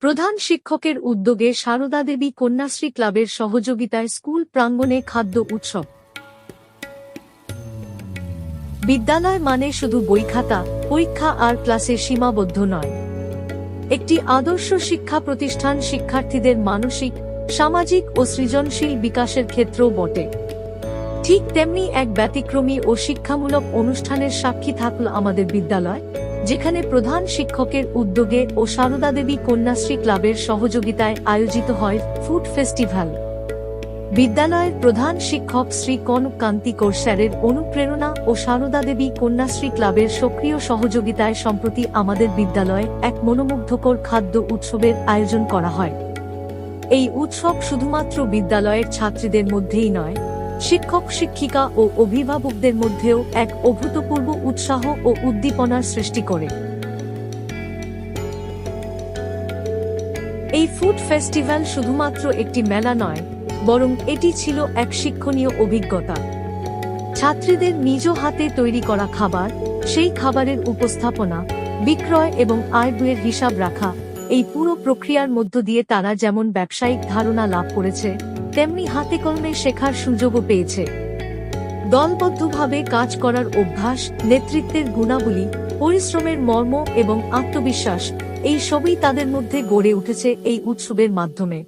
প্রধান শিক্ষকের উদ্যোগে সারদা দেবী কন্যাশ্রী ক্লাবের সহযোগিতায় স্কুল প্রাঙ্গণে খাদ্য উৎসব। বিদ্যালয় মানে শুধু বই খাতা, পরীক্ষা আর ক্লাসে সীমাবদ্ধ নয়। একটি আদর্শ শিক্ষা প্রতিষ্ঠান শিক্ষার্থীদের মানসিক, সামাজিক ও সৃজনশীল বিকাশের ক্ষেত্রও বটে। ঠিক তেমনি এক ব্যতিক্রমী ও শিক্ষামূলক অনুষ্ঠানের সাক্ষী থাকল আমাদের বিদ্যালয়। যেখানে প্রধান শিক্ষকের উদ্যোগে ও সারদা দেবী কন্যাশ্রী ক্লাবের সহযোগিতায় আয়োজিত হয় ফুড ফেস্টিভ্যাল। বিদ্যালয়ের প্রধান শিক্ষক শ্রী কনক কান্তিকর স্যারের অনুপ্রেরণা ও সারদা দেবী কন্যাশ্রী ক্লাবের সক্রিয় সহযোগিতায় সম্প্রতি আমাদের বিদ্যালয়ে এক মনোমুগ্ধকর খাদ্য উৎসবের আয়োজন করা হয়। এই উৎসব শুধুমাত্র বিদ্যালয়ের ছাত্রীদের মধ্যেই নয় শিক্ষক, শিক্ষিকা ও অভিভাবকদের মধ্যেও এক অভূতপূর্ব উৎসাহ ও উদ্দীপনার সৃষ্টি করে। এই ফুড ফেস্টিভ্যাল শুধুমাত্র একটি মেলা নয়, বরং এটি ছিল এক শিক্ষণীয় অভিজ্ঞতা। ছাত্রীদের নিজ হাতে তৈরি করা খাবার, সেই খাবারের উপস্থাপনা, বিক্রয় এবং আয় ব্যয়ের হিসাব রাখা, এই পুরো প্রক্রিয়ার মধ্য দিয়ে তারা যেমন ব্যবসায়িক ধারণা লাভ করেছে তেমনি হাতে কলমে শেখার সুযোগও পেয়েছে। দলবদ্ধভাবে কাজ করার অভ্যাস, নেতৃত্বের গুণাবলী, পরিশ্রমের মর্ম এবং আত্মবিশ্বাস, এই সবই তাদের মধ্যে গড়ে উঠেছে এই উৎসবের মাধ্যমে।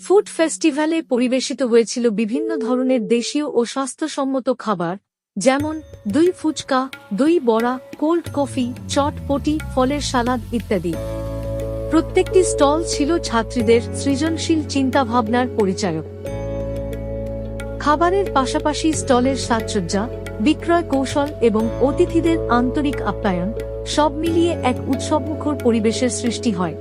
ফুড ফেস্টিভ্যালে পরিবেশিত হয়েছিল বিভিন্ন ধরনের দেশীয় ও স্বাস্থ্যসম্মত খাবার, যেমন দুই ফুচকা, দই বড়া, কোল্ড কফি চটপটি ফলের সালাদ ইত্যাদি। প্রত্যেকটি স্টল ছিল ছাত্রীদের সৃজনশীল চিন্তাভাবনার পরিচায়ক। খাবারের পাশাপাশি স্টলের সাজসজ্জা, বিক্রয় কৌশল এবং অতিথিদের আন্তরিক আপ্যায়ন সব মিলিয়ে এক উৎসবমুখর পরিবেশের সৃষ্টি হয়।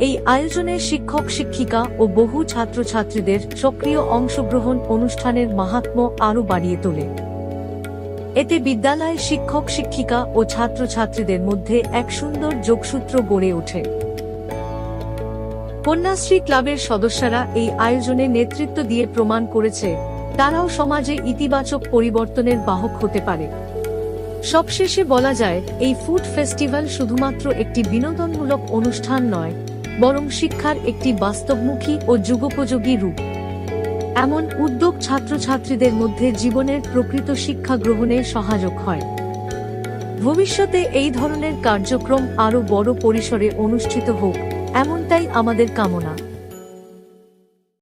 এই আয়োজনে শিক্ষক, শিক্ষিকা ও বহু ছাত্রছাত্রীদের সক্রিয় অংশগ্রহণ অনুষ্ঠানের মাহাত্ম্য আরও বাড়িয়ে তোলে। এতে বিদ্যালয়ের শিক্ষক, শিক্ষিকা ও ছাত্রছাত্রীদের মধ্যে এক সুন্দর যোগসূত্র গড়ে ওঠে। কন্যাশ্রী ক্লাবের সদস্যরা এই আয়োজনে নেতৃত্ব দিয়ে প্রমাণ করেছে, তারাও সমাজে ইতিবাচক পরিবর্তনের বাহক হতে পারে। সবশেষে বলা যায়, এই ফুড ফেস্টিভ্যাল শুধুমাত্র একটি বিনোদনমূলক অনুষ্ঠান নয়, বরং শিক্ষার একটি বাস্তবমুখী ও যুগোপযোগী রূপ। এমন উদ্যোগ ছাত্রছাত্রীদের মধ্যে জীবনের প্রকৃত শিক্ষা গ্রহণে সহায়ক হয়। ভবিষ্যতে এই ধরনের কার্যক্রম আরও বড় পরিসরে অনুষ্ঠিত হোক, এমনটাই আমাদের কামনা।